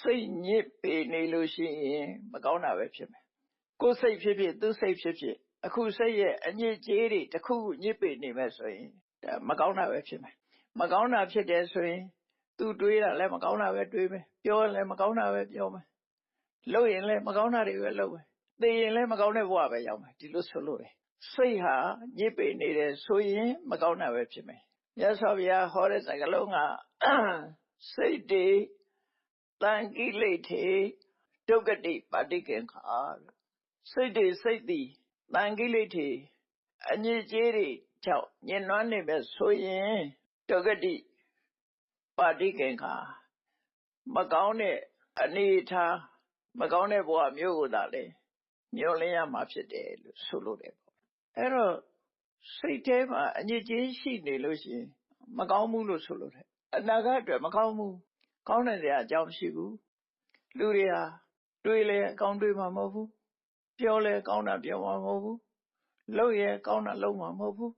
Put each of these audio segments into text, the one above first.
စိတ်ညစ်ပေနေလို့ရှိရင် မကောင်းတာပဲဖြစ်မယ်ကိုယ်စိတ်ဖြစ်ဖြစ်သူစိတ်ဖြစ်ဖြစ် အခုစိတ်ရဲ့အညစ်အကြေးတွေတစ်ခုခုညစ်ပေနေမဲ့ဆိုရင်ဒါမကောင်းတာပဲဖြစ်မယ်မကောင်းတာဖြစ်တယ်ဆိုရင် သူတွေးတာလည်းမကောင်းတာပဲတွေးမယ်ပြောရင်လည်းမကောင်းတာပဲပြောမယ်လုပ်ရင်လည်းမကောင်းတာတွေပဲလုပ်မယ်သိရင်လည်းမကောင်းတဲ့ဘဝပဲရောက်မယ်ဒီလိုဆိုလို့တယ်စိတ်ဟာညစ်ပေနေတယ်ဆိုရင်မကောင်းတာပဲဖြစ်မယ်မြတ်စွာဘုရားဟောတဲ့စကားလုံးကစိတ်တွေ တန်ကိလေထေဒုက္ကတိပါတိကင်္ခာစိတ်တွေစိတ်သည်တန်ကိလေထေအညစ်အကြေးတွေကြောင့်ညှဉ်းနှွမ်းနေပဲဆိုရင်ဒုက္ကတိပါတိကင်္ခာမကောင်းတဲ့အနေထားမကောင်းတဲ့ဘဝမျိုးကိုသာလေမျောလင်းရမှာဖြစ်တယ်လို့ဆိုလို့တယ်ပေါ့အဲ့တော့စိတ်ထဲမှာအညစ်အကြေးရှိနေလို့ရှိရင် မကောင်းဘူးလို့ဆိုလို့တယ်အနာဂတ်အတွက်မကောင်းဘူး ကောင်းတဲ့နေရာအကြောင်းရှိဘူးလူတွေဟာတွေးလဲကောင်းတွေးမှာမဟုတ်ဘူးပြောလဲကောင်းတာပြောမှာမဟုတ်ဘူးလုပ်ရဲကောင်းတာလုပ်မှာမဟုတ်ဘူး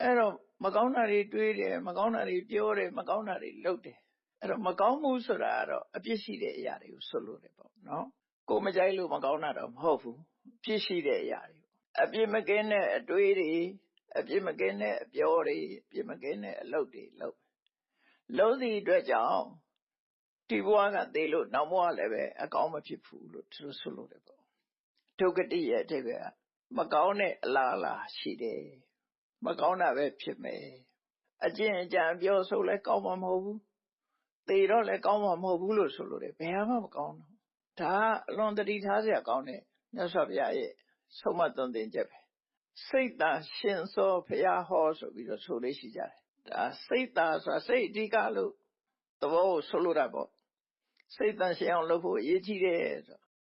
အဲ့တော့မကောင်းတာတွေတွေးတယ်မကောင်းတာတွေပြောတယ်မကောင်းတာတွေလုပ်တယ်အဲ့တော့မကောင်းမှုဆိုတာကတော့အပြစ်ရှိတဲ့အရာတွေကိုဆိုလို့တယ်ပေါ့နော်ကိုမကြိုက်လို့မကောင်းတာတော့မဟုတ်ဘူးပြစ်ရှိတဲ့အရာတွေအပြစ်မကင်းတဲ့အတွေးတွေအပြစ်မကင်းတဲ့အပြောတွေအပြစ်မကင်းတဲ့အလုပ်တွေလုပ်လုံးစီအတွက်ကြောင့် ဒီဘဝကသေလို့နောက်ဘဝလည်းပဲအကောင်းမဖြစ်ဘူးလို့သူဆိုလို့တယ်ပေါ့ဒုက္ကတိရဲ့အဓိပ္ပာယ်ကမကောင်းတဲ့အလားအလာရှိတယ်မကောင်းတာပဲဖြစ်မယ်အကျင့်အကြံပြောဆိုလဲကောင်းမှာမဟုတ်ဘူးသေတော့လည်းကောင်းမှာမဟုတ်ဘူးလို့ဆိုလို့တယ်ဘယ်မှမကောင်းတော့ဒါအလွန်တတိထားစရာကောင်းတဲ့မြတ်စွာဘုရားရဲ့ဆုံးမသွန်သင်ချက်ပဲစိတ်သာရှင်စောဘုရားဟောဆိုပြီးတော့ဆိုလေးရှိကြတယ်ဒါစိတ်သာဆိုတာစိတ်အဓိကလို့သဘောကိုဆိုလိုတာပေါ့ စိတ်တန်ရှင်းအောင်လုပ်ဖို့အရေးကြီးတယ်ဆို